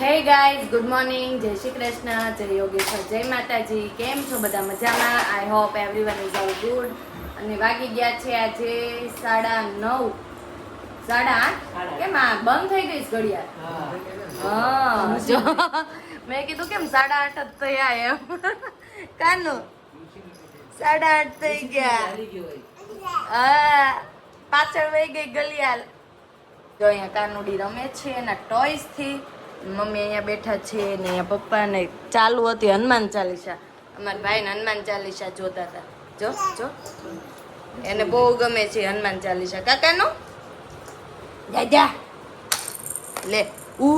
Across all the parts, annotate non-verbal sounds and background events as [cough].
Hey guys good morning જય શ્રી કૃષ્ણ. જય યોગેશ્વર. જય માતાજી. કેમ છો બધા મજામાં? I hope everyone is all good અને વાગી ગયા છે આજે સાડા નવ. સાડા આઠ? કેમ આ બંધ થઈ ગઈ ઘડિયાળ? હા. જો. મેં કીધું કેમ સાડા આઠ જ થયા એમ? કાનું સાડા આઠ થઈ ગયા. હા પાછળ વહી ગઈ ગલિયાલ જો અહીંયા કાનુડી રમે છે એના ટોયસથી. મમ્મી અહીંયા બેઠા છે ને અહીંયા પપ્પા ને ચાલુ હતી હનુમાન ચાલીસા. અમારા ભાઈ ને હનુમાન ચાલીસા જોતા હતા. જો જો. એને બહુ ગમે છે હનુમાન ચાલીસા. કાકાનો? જા લે. ઉ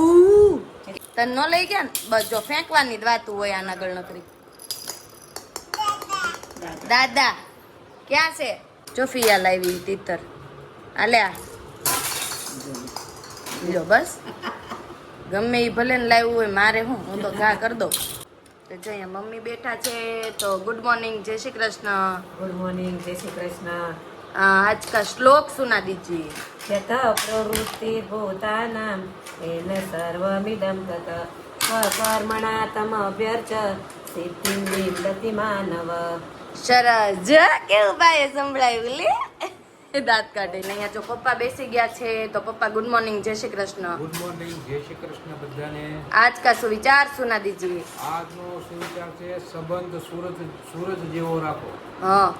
તને ન લઈ ગયા ને? બસ જો ફેંકવાની જ વાતું હોય આના નકરી. દાદા. ક્યાં છે? જો લાવી તીતર. લે આ લ્યો બસ. ગમે એ ભલે ને લાવ્યું હોય મારે હું હું તો ઘા કરી દઉં. તો જો અહીંયા મમ્મી બેઠા છે તો ગુડ મોર્નિંગ જય શ્રી કૃષ્ણ. ગુડ મોર્નિંગ જય શ્રી કૃષ્ણ. આજ કા શ્લોક સુના દીજીએ યત પ્રવૃત્તિ ભૂતાનામ એન સર્વમિદમ તત. સ્વકર્મણા તમ અભ્યર્ચ સિદ્ધિમ વિંદતિ માનવ. સરસ જો કેવું ભાઈ સંભળાયું લે. દાંત કાઢે અહીંયા જો પપ્પા બેસી ગયા છે તો પપ્પા ગુડ મોર્નિંગ જય શ્રી કૃષ્ણ ગુડ મોર્નિંગ જય શ્રી કૃષ્ણ બધાને આજ કા સુવિચાર સુના દીજીએ આજનો સુવિચાર છે સંબંધ સૂરજ સૂરજ જેવો રાખો હા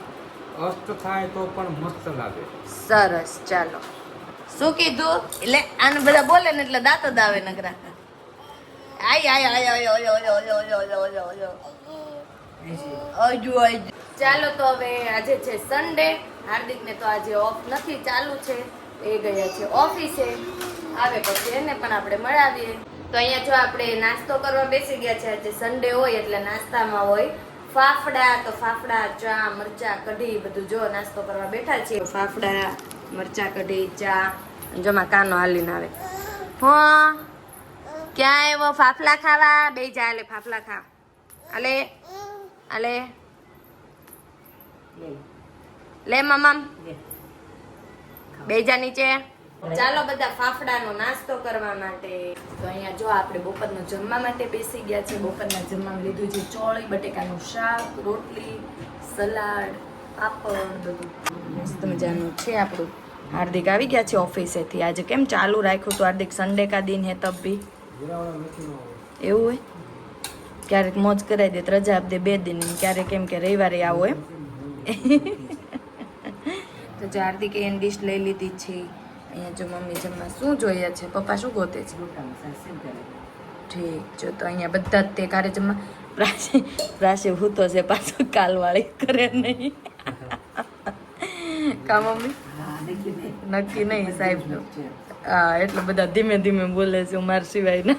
અસ્ત થાય તો પણ મસ્ત લાગે સરસ ચાલો શું કીધું એટલે આને બધા બોલે ને એટલે દાંત દાવે આવે નકરા આય આય આય ઓય ઓય ઓય ઓય ઓય ઓય ઓય ઓય ઓય ઓય ચાલો તો હવે આજે છે સન્ડે હાર્દિકને તો આજે ઓફ નથી, ચાલુ છે. એ ગયા છે ઓફિસે આવે પછી એને પણ આપણે મળાવીએ. તો અહીંયા જો આપણે નાસ્તો કરવા બેસી ગયા છે, આજે સન્ડે હોય એટલે નાસ્તામાં હોય. ફાફડા, તો ફાફડા, ચા, મરચા, કઢી, બધું જો નાસ્તો કરવા બેઠા છીએ. ફાફડા, મરચા, કઢી, ચા. જમા કાનો હાલીને આવે. હો, ક્યાં એવો ફાફલા ખાવા? બે જા, આલે ફાફલા ખા. હાલે આલે. લે મામા. બેજા નીચે. ચાલો બધા ફાફડાનો નાસ્તો કરવા માટે. તો અહીંયા જો આપણે બપોરનો જમવા માટે બેસી ગયા છે. બપોરના જમવામાં લીધું છે ચોળી બટેકાનું શાક રોટલી સલાડ પાપડ બધું. મસ્ત મજાનું છે આપણું. હાર્દિક આવી ગયા છે ઓફિસેથી આજે કેમ ચાલુ રાખ્યું તો? હાર્દિક સન્ડે કા દિન હે તબ ભી? એવું હોય? ક્યારેક મોજ કરાવી દે રજા આપી દે બે દિન. ક્યારેક એમ કે રવિવારે આવો એમ? તો જો હાર્દિકે એન ડીશ લઈ લીધી છે. અહીંયા જો મમ્મી જમવા શું જોઈએ છે? પપ્પા શું ગોતે છે? ઠીક, જો તો અહીંયા બધા જ તે કારે જમવા પ્રાસે પ્રાસે હૂતો છે, પાછો કાલવાળી કરે નહીં. કા મમ્મી? નક્કી નહીં, સાહેબ. હા, એટલે બધા ધીમે ધીમે બોલે છે માર સિવાય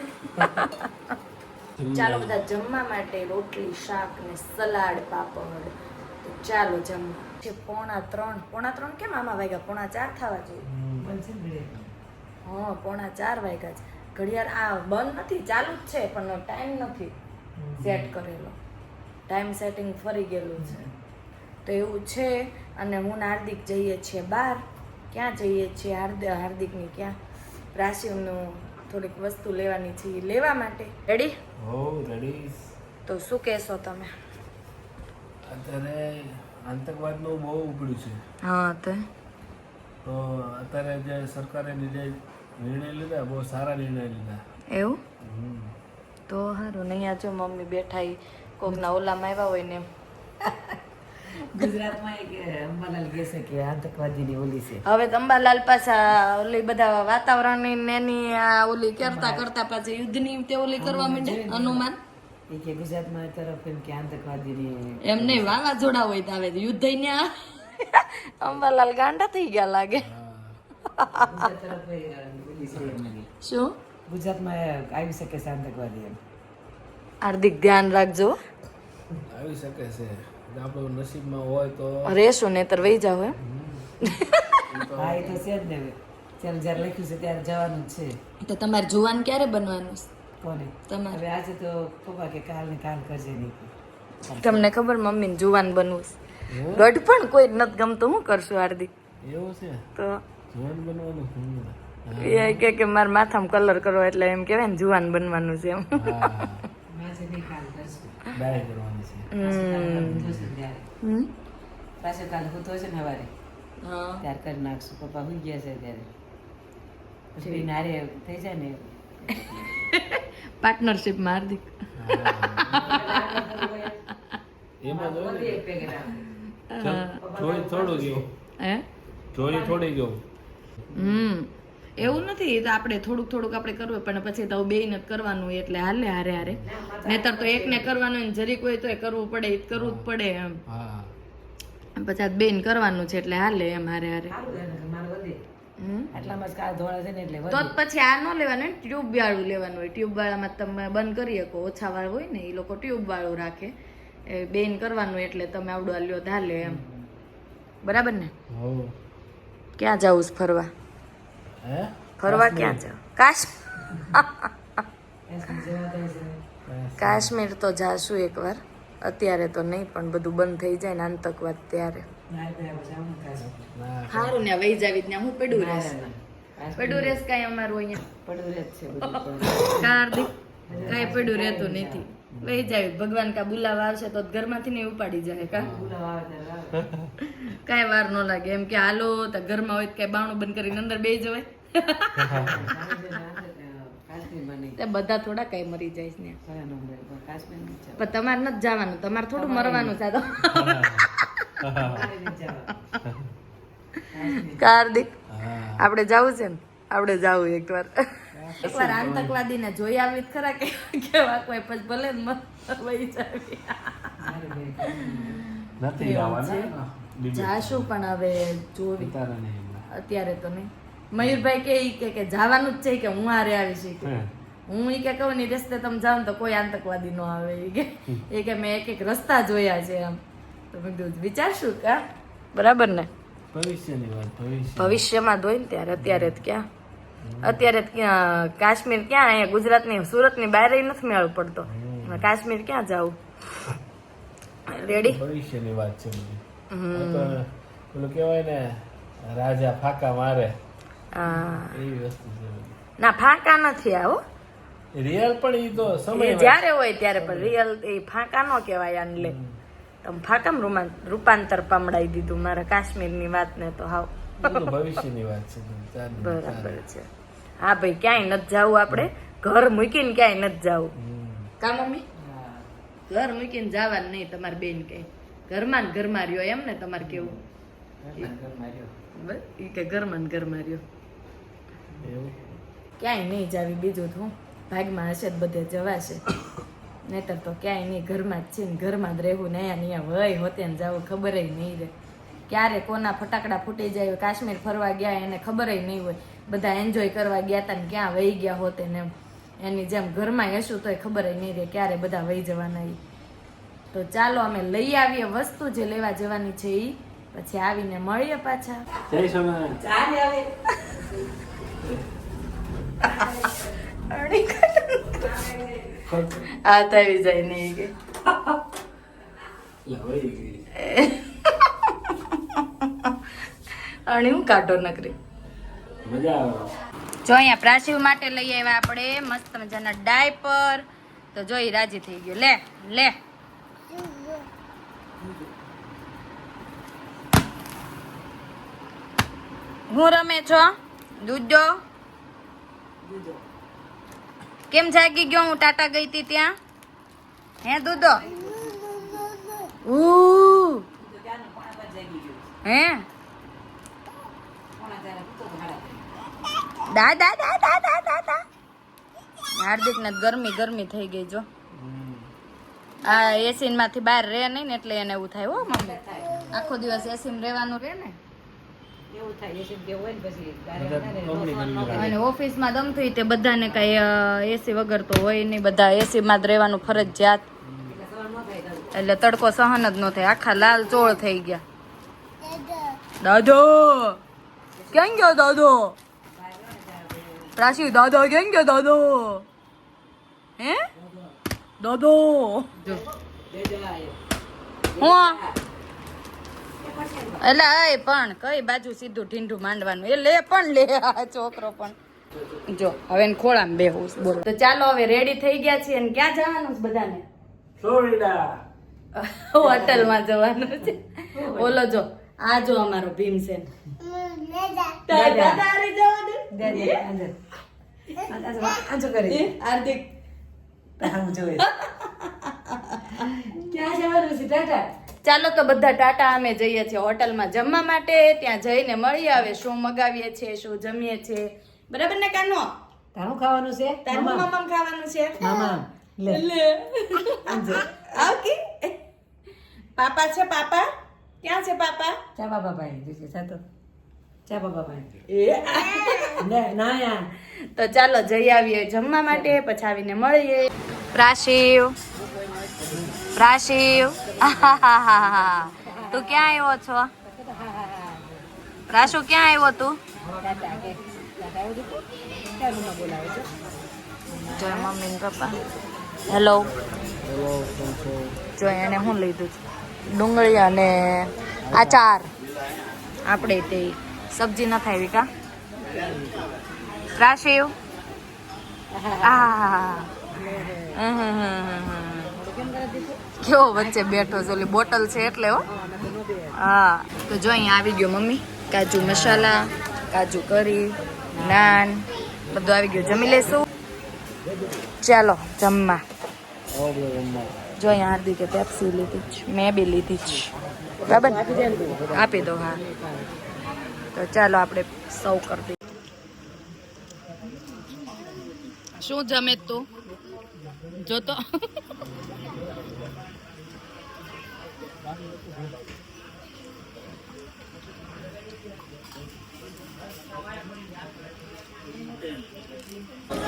ચાલો બધા જમવા માટે રોટલી, શાક ને સલાડ, પાપડ. ચાલો જમવા. છે પોણા ત્રણ. પોણા ત્રણ કેમ આમાં વાગ્યા? પોણા ચાર થવા જોઈએ. હા પોણા ચાર વાગ્યા છે. ઘડિયાળ આ બંધ નથી ચાલુ જ છે પણ ટાઈમ નથી સેટ કરેલો. ટાઈમ સેટિંગ ફરી ગયેલું છે. તો એવું છે અને હું હાર્દિક જઈએ છીએ બહાર. ક્યાં જઈએ છીએ? હાર્દિક હાર્દિકની ક્યાં? રાશિનું થોડીક વસ્તુ લેવાની છે લેવા માટે. રેડી હો રેડી તો શું કહેશો તમે? અત્યારે આતંકવાદનું બહુ ઉપડ્યું છે. હા તે. તો અત્યારે જે સરકારે નિર્ણય નિર્ણય લીધા બહુ સારા નિર્ણય લીધા. એવું? તો સારું નહીં આ જો મમ્મી બેઠા કોકના ઓલામાં આવ્યા હોય ને એમ. [laughs] ગુજરાતમાં એક અંબાલાલ કહે કે આતંકવાદીની ઓલી છે. હવે અંબાલાલ પાછા ઓલી બધા વાતાવરણની ને એની આ ઓલી કરતા કરતા પાછા યુદ્ધની તે ઓલી કરવા માંડે અનુમાન એ કે ગુજરાતમાં તરફ એમ કે આતંકવાદીની એમ નહીં વાવાઝોડા હોય તો આવે તો યુદ્ધ ને [laughs] અંબાલાલ ગાંડા થઈ ગયા લાગે. શું? ગુજરાતમાં આવી શકે છે આતંકવાદી એમ. હાર્દિક ધ્યાન રાખજો. આવી શકે છે. આપણું નસીબમાં હોય તો રહેશું ને તર વહી જાવ એમ. હા એ તો છે જ ને ત્યારે જ્યારે લખ્યું છે ત્યારે જવાનું છે. તો તમારે જુવાન ક્યારે બનવાનું છે? કોને? તમારે. હવે આજે તો પપ્પા કે કાલ ને કાલ કરજે નહીં. તમને ખબર મમ્મીને જુવાન બનવું છે. ગઢ પણ કોઈ જ નથી ગમતું. હું કરશું હાર્દિક? એવું છે? તો જુવાન બનવાનું એ કે કે મારા માથામાં કલર કરો એટલે એમ કહેવાય ને જુવાન બનવાનું છે એમ? પાછો કાલ હું તો છે ને સવારે? હા. ત્યાર કરી નાખશું. પપ્પા હું ગયા છે ત્યારે પછી નારે થઈ જાય ને [laughs] પાર્ટનરશિપમાં હાર્દિક. એમાં. જોઈ થોડું ગયું. હે? જોઈ થોડી ગયું. હમ. એવું નથી તો આપણે થોડુંક થોડુંક આપણે કરવું પણ પછી તો બે જ કરવાનું હોય એટલે હાલે હારે હારે. નહીતર તો એકને કરવાનું હોય ને જરીક હોય તો એ કરવું પડે એ કરવું જ પડે એમ. પછી આ બેન કરવાનું છે એટલે હાલે એમ હારે હારે. જ કાળ ધોળા છે ને એટલે તો પછી આ ન લેવાનું ટ્યુબ વાળું લેવાનું હોય. ટ્યુબ વાળામાં તમે બંધ કરી શકો. ઓછા વાળ હોય ને એ લોકો ટ્યુબ વાળું રાખે. એ બેન કરવાનું એટલે તમે આવડું આ લ્યો ધાલે એમ. બરાબર ને? ક્યાં જાવું છે ફરવા? ફરવા ક્યાં જાવ કાશ કાશ્મીર તો જાશું એકવાર. અત્યારે તો નહીં પણ બધું બંધ થઈ જાય ને આતંકવાદ ત્યારે. ના સારું ને વહી જાવી ત્યાં હું પડું રહેશ. ના, ના. પડ્યું રહેશ કાંઈ અમારું અહીંયા. પડું રહેશ છે. [laughs] કાર્તિક કાંઈ પડ્યું રહેતું નથી. વહી જાવી. ભગવાન કા બોલાવા આવશે તો ઘરમાંથી નહીં ઉપાડી જાય કા. [laughs] કાંઈ વાર ન લાગે. એમ કે હાલો તો ઘરમાં હોય તો કાંઈ બાણું બંધ કરીને અંદર બે જવાય. [laughs] ના બધા થોડા કઈ મરી જાય ને. પણ તમારે નથી જવાનું. તમારે થોડું મરવાનું છે [laughs] હા. આપણે જવું છે ને? આપણે જવું એકવાર. એકવાર આતંકવાદીને જોઈ આવી ખરા કે કેવા કોઈ પછી ભલે વહી જાવી. નથી આવવાના? જાશું પણ હવે જોવી. અત્યારે તો નહીં. મયુરભાઈ કે ઈ કે કે જવાનું જ છે કે હું આરે આવી છી કે. હું ઈ કે કહું ની રસ્તે તમે જાઓ ને તો કોઈ આતંકવાદી ન આવે. ઈ કે એ કે મેં એક એક રસ્તા જોયા છે એમ તો મેં કીધું વિચારશું કા બરાબર ને? ભવિષ્યની વાત ભવિષ્ય ભવિષ્યમાં ધોઈ ને ત્યારે અત્યારે જ ક્યાં? અત્યારે ક્યાં કાશ્મીર ક્યાં? અહીંયા ગુજરાતની સુરતની બહાર નથી મેળ પડતો. કાશ્મીર ક્યાં જવું રેડી ભવિષ્યની વાત છે બધી. પેલું કહેવાય ને રાજા ફાકા મારે. હા. એવી વસ્તુ છે ના ફાંકા નથી આવો. રિયલ પણ ઈ તો સમય જ્યારે હોય ત્યારે પણ રિયલ એ ફાંકા નો કહેવાય આને તમે ફાકમ રૂપાંતર પામડાઈ દીધું. મારા કાશ્મીરની વાતને તો હાવ. ભવિષ્યની વાત છે બરાબર છે. હા ભાઈ ક્યાંય નથી જવું આપણે? ઘર મૂકીને ક્યાંય નથી જવું. કા મમ્મી? ઘર મૂકીને જવાનું નહીં તમારે બેન કે. ઘરમાં ને ઘરમાં રહ્યો એમ ને તમારે કેવું? ઈ કે ઘરમાં ને ઘરમાં રહ્યો. ક્યાંય નહીં જાવી બીજું તો ભાગમાં હશે બધે જવાશે. નહીતર તો ક્યાંય નહીં ઘરમાં જ છે ને ઘરમાં જ રહેવું ને અહીંયા અહીંયા. વય હોતે ને જવું ખબર નહીં રહે. ક્યારે કોના ફટાકડા ફૂટી જાય કાશ્મીર ફરવા ગયા એને ખબર નહીં હોય. બધા એન્જોય કરવા ગયા હતા ને ક્યાં વહી ગયા હોતે ને એમ. એની જેમ ઘરમાં હશું તોય ખબર નહીં રહે ક્યારે બધા વહી જવાના એ તો ચાલો અમે લઈ આવીએ વસ્તુ જે લેવા જવાની છે એ પછી આવીને મળીએ પાછા. જય. આ આવી જાય નહીં કે. અને હું કાઢો નકરી? મજા આવે. જો અહીંયા પ્રાચીવ માટે લઈ આવ્યા આપણે મસ્ત મજાના ડાયપર. તો જોઈ રાજી થઈ ગયો. લે લે. હું રમે છો? દૂધો. કેમ જાગી ગયો હું ટાટા ગઈ હતી ત્યાં? હે દૂધો? હે? દા દા દા દા હાર્દિક ને ગરમી ગરમી થઈ ગઈ જો. આ એસી માંથી બહાર રહે નહીં ને એટલે એને એવું થાય. હો, મમ્મી. આખો દિવસ એસી રહેવાનું રહે ને? અને ઓફિસમાં દમ થઈ તે બધાને કઈ એસી વગર તો હોય નહીં બધા એસીમાં જ રહેવાનું ફરજિયાત. એટલે તડકો. સહન જ ન થાય આખા લાલ ચોળ થઈ ગયા. દાદો. કેમ ગયો દાદો? પ્રાચી દાદો કેમ ગયો દાદો? હે? દાદો. હું એટલે એ પણ કઈ બાજુ સીધું ઢીંઢું માંડવાનું? એ લે પણ લે આ છોકરો પણ. જો હવે ખોળામાં બેહું બોલો. તો ચાલો હવે રેડી થઈ ગયા છીએ અને ક્યાં જવાનું છે બધાને? ફ્લોરિડા. હોટલમાં જવાનું છે. બોલો જો આ જો અમારો ભીમસેન હાર્દિક. ક્યાં જવાનું છે ટાટા? ચાલો તો બધા ટાટા અમે જઈએ છીએ હોટલમાં જમવા માટે. ત્યાં જઈને મળી આવે શું મગાવીએ છીએ શું જમીએ છીએ. બરાબર ને કાનો? તારું ખાવાનું છે? તારું મામા. મામા ખાવાનું છે? મામા. લે. લે. આવ પાપા છે પાપા? ક્યાં છે પાપા? ચા બાબા ભાઈ જોશે સાતો ચા બાબા ભાઈ. એ. ના યાર. તો ચાલો જઈ આવીએ જમવા માટે પછી આવીને મળીએ. પ્રાશિવ. પ્રાશિવ. [laughs] તું ક્યાં આવ્યો છો? રાશુ ક્યાં આવ્યો તું? જય મમ્મી પપ્પા. હેલો જો એને શું લીધું છે? ડુંગળી અને આચાર. આપણે તે સબ્જી ન થાય કા? રાશિવ [laughs] આ કેવો વચ્ચે બેઠો છે. ઓલી બોટલ છે એટલે હો. હા, તો જો અહીંયા આવી ગયો મમ્મી. કાજુ મસાલા, કાજુ કરી, નાન, બધું આવી ગયું. જમી લેશું? ચાલો, જમવા. જો અહીંયા હાર્દિકે પેપ્સી લીધી જ, મેં બી લીધી જ. બરાબર? આપી દો, હા. તો ચાલો, આપણે સૌ કરી શું જમે તું? જોતો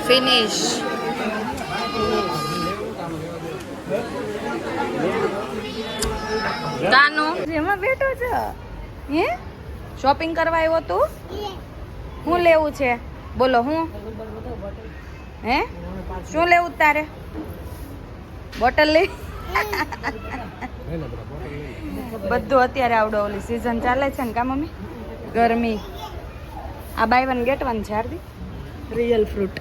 ફિનિશ કાનો એમાં બેઠો છે? હે? શોપિંગ કરવા આવ્યો તું? શું લેવું છે? બોલો હું? હે? શું લેવું તારે? બોટલ લઈ? બધું અત્યારે આવડો ઓલી સિઝન ચાલે છે ને કા મમ્મી? ગરમી. આ બાય વન ગેટ વન છે હાર્દિક. રિયલ ફ્રૂટ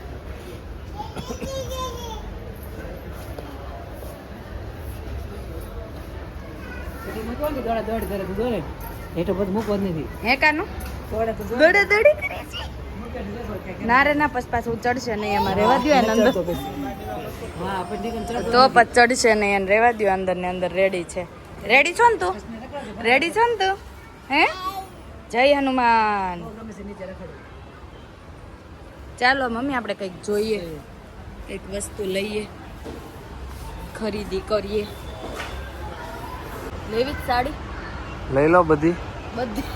ને રે ના પછી પાછું ચડશે નહીં એમાં રેવા દો તો પછી ચડશે નહીં એને રેવા દો અંદર ને અંદર રેડી છે. રેડી છો ને તું? રેડી છો ને તું? હે? જય હનુમાન. છે. ચાલો મમ્મી આપણે કંઈક જોઈએ. કંઈક વસ્તુ લઈએ. ખરીદી કરીએ. લેવી જ સાડી? લઈ લો બધી. બધી. છે.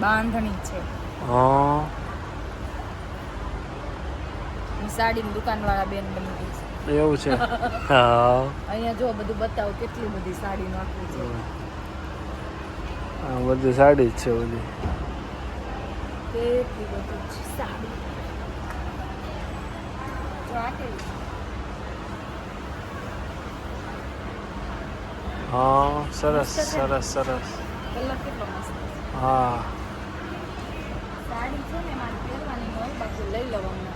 બાંધણી છે. હું. સાડીની દુકાનવાળા બેન બની ગઈ છે. એવું છે? [laughs] હા. અહીંયા જો બધું બતાવો કેટલી બધી સાડી નાખી છે. આ બધી સાડી જ છે બધી. કેટલી બધી છે સાડી? હા સરસ સરસ સરસ. હા. સાડી છે ને મારે પહેરવાની હોય બાકી લઈ લેવાનું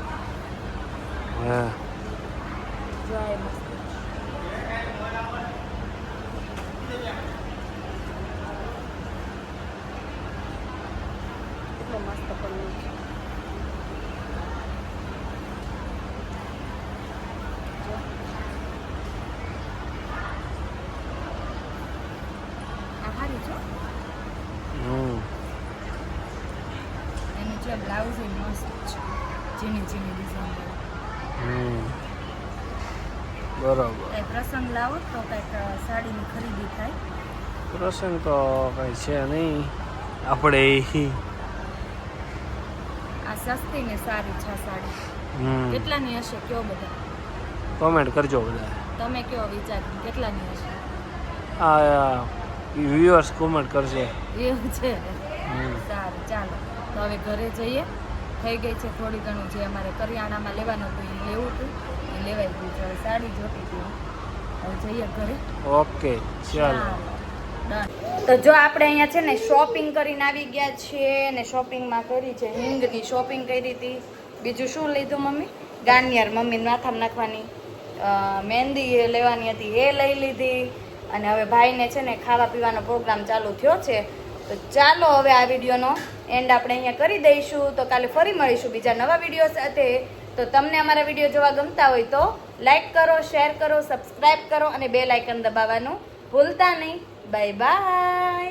બ્લાઉઝ મસ્ત છે ઝીણી ઝીણી ડિઝાઇન હમ બરાબર. કંઈ પ્રસંગ લાવો તો કંઈક સાડીની ખરીદી થાય. પ્રસંગ તો કઈ છે નહીં. આપણે આ સસ્તી ને સારી છે સાડી. કેટલાની હશે કયો બધા? કોમેન્ટ કરજો બધા. તમે કયો વિચાર કેટલાની હશે? આ વ્યુઅર્સ કોમેન્ટ કરશે એવું છે? સારું ચાલો. તો હવે ઘરે જઈએ. થઈ ગઈ છે થોડી ઘણું જે અમારે કરિયાણામાં લેવાનું હતું એ લેવું હતું. લેવાઈ ગયું છે સાડી જોતી હતી. હવે જઈએ ઘરે. ઓકે ચાલો. તો જો આપણે અહીંયા છે ને શોપિંગ કરીને આવી ગયા છીએ ને શોપિંગમાં કરી છે. હિંગની શોપિંગ કરી હતી. બીજું શું લીધું મમ્મી? ગાર્નિયર. મમ્મી માથામાં નાખવાની મહેંદી લેવાની હતી એ લઈ લીધી. અને હવે ભાઈને છે ને ખાવા પીવાનો પ્રોગ્રામ ચાલુ થયો છે. તો ચાલો હવે આ વિડીયોનો એન્ડ આપણે અહીંયા કરી દઈશું. તો કાલે ફરી મળીશું બીજા નવા વીડિયો સાથે. તો તમને અમારા વીડિયો જોવા ગમતા હોય તો લાઈક કરો શેર કરો સબસ્ક્રાઈબ કરો અને બે લાઇકન દબાવવાનું ભૂલતા નહીં. Bye bye